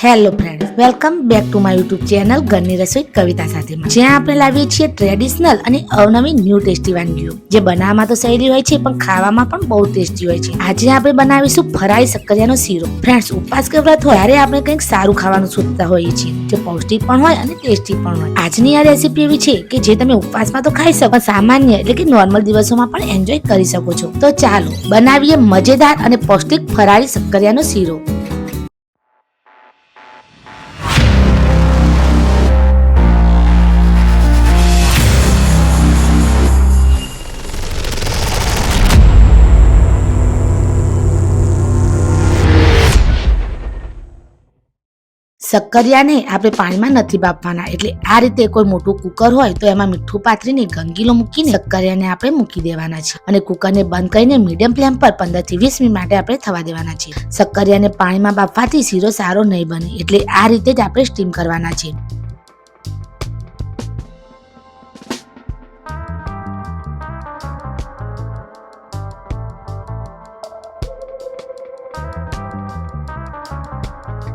Hello friends welcome back to my YouTube channel ઘરની રસોઈ કવિતા સાથે જ્યાં આપણે લાવીએ છીએ ટ્રેડિશનલ અને અવનવી ન્યૂ ટેસ્ટી વાનગીઓ. જે બનાવવામાં તો સહેલી હોય છે, પણ ખાવામાં પણ બહુ ટેસ્ટી હોય છે. આજે આપણે બનાવીશું ફરાળી શક્કરિયાનો શીરો. ફ્રેન્ડ્સ ઉપવાસ કે વ્રત હોય ત્યારે આપણે કંઈક સારું ખાવાનું શોધતા હોઈએ છીએ, જે પૌષ્ટિક પણ હોય અને ટેસ્ટી પણ હોય. આજની આ રેસીપી એવી છે કે જે તમે ઉપવાસમાં તો ખાઈ શકો સામાન્ય એટલે કે નોર્મલ દિવસોમાં પણ એન્જોય કરી શકો છો. તો ચાલો, બનાવીએ મજેદાર અને પૌષ્ટિક ફરાળી શક્કરિયાનો શીરો. શક્કરિયાને આપણે પાણીમાં નથી બાફવાના. એટલે આ રીતે કોઈ મોટું કુકર હોય તો એમાં મીઠું પાથરીને ગંગીલો મૂકીને શક્કરિયાને આપણે મૂકી દેવાના છે અને કુકરને બંધ કરીને મીડિયમ ફ્લેમ પર પંદરથી વીસ મિનિટ માટે આપણે થવા દેવાના છે શક્કરિયાને પાણીમાં બાફવાથી શીરો સારો નહીં બને. એટલે આ રીતે જ આપણે સ્ટીમ કરવાના છે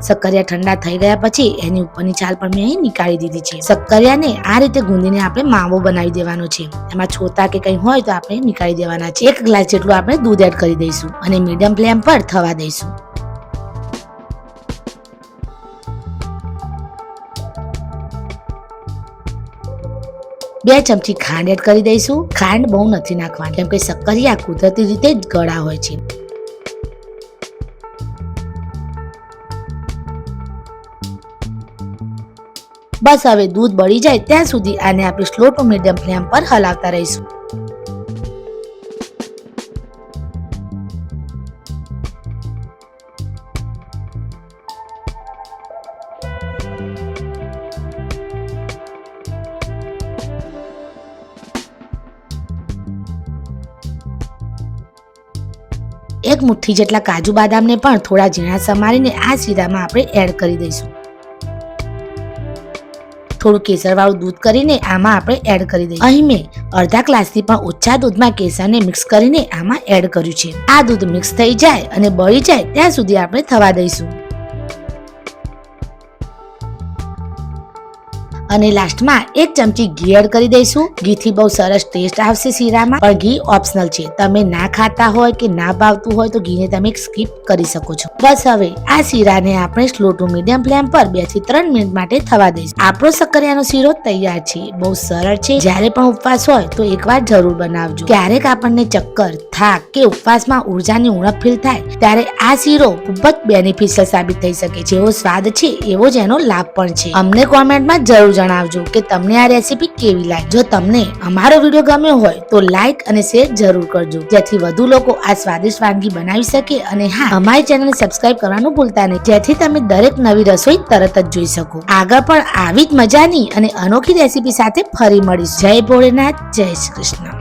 શક્કરિયા ઠંડા થઈ ગયા પછી એની ઉપરની છાલ પણ મેં અહીં નીકાળી દીધી છે. શક્કરિયાને આ રીતે ગુંદીને આપણે માવો બનાવી દેવાનો છે. એમાં છોતા કે કંઈ હોય તો આપણે નીકાળી દેવાના છે. એક ગ્લાસ જેટલું આપણે દૂધ એડ કરી દઈશું અને મીડિયમ ફ્લેમ પર થવા દઈશું. બે ચમચી ખાંડ એડ કરી દઈશું. ખાંડ બહુ નથી નાખવાની, કેમ કે શક્કરિયા કુદરતી રીતે જ ગળા હોય છે. બસ હવે દૂધ બળી જાય ત્યાં સુધી આને આપણે સ્લો ટુ મીડિયમ ફ્લેમ પર હલાવતા રહીશું. એક મુઠ્ઠી જેટલા કાજુ બાદામને પણ થોડા ઝીણા સમારીને આ શીરામાં આપણે એડ કરી દઈશું. થોડું કેસરવાળું દૂધ કરીને આમાં આપણે એડ કરી દઈએ. અહીં મેં અડધા ગ્લાસથી પણ ઓછા દૂધમાં કેસરને મિક્સ કરીને આમાં એડ કર્યું છે. આ દૂધ મિક્સ થઈ જાય અને બળી જાય ત્યાં સુધી આપણે થવા દઈશું. અને લાસ્ટમાં એક ચમચી ઘી એડ કરી દઈશું. ઘીથી બહુ સરસ ટેસ્ટ આવશે શીરામાં. પણ ઘી ઓપ્શનલ છે. તમે ના ખાતા હોય કે ના ભાવતું હોય તો ઘીને તમે સ્કીપ કરી શકો છો. બસ હવે આ શીરાને આપણે સ્લો ટુ મીડિયમ ફ્લેમ પર બેથી ત્રણ મિનિટ માટે થવા દઈશું. આપણો સક્કરિયાનો શીરો તૈયાર છે. બહુ સરળ છે. જ્યારે પણ ઉપવાસ હોય તો એકવાર જરૂર બનાવજો. ક્યારેક આપણને ચક્કર, થાક કે ઉપવાસમાં ઉર્જાની ઉણપ ફીલ થાય, ત્યારે આ શીરો ખૂબ જ બેનિફિશિયલ સાબિત થઈ શકે. જેવો સ્વાદ છે એવો જ એનો લાભ પણ છે. અમને કોમેન્ટમાં જરૂર જણાવજો કે તમને આ રેસીપી કેવી લાગી. જો તમને અમારો વીડિયો ગમ્યો હોય તો લાઈક અને શેર જરૂર કરજો. જેથી વધુ લોકો આ સ્વાદિષ્ટ વાનગી બનાવી શકે અને હા, અમારી ચેનલને સબસ્ક્રાઇબ કરવાનું ભૂલતા નહીં. જેથી તમે દરેક નવી રસોઈ તરત જ જોઈ શકો. આગળ પણ આવી જ મજાની અને અનોખી રેસીપી સાથે ફરી મળીશ. જય ભોળેનાથ, જય શ્રી કૃષ્ણ.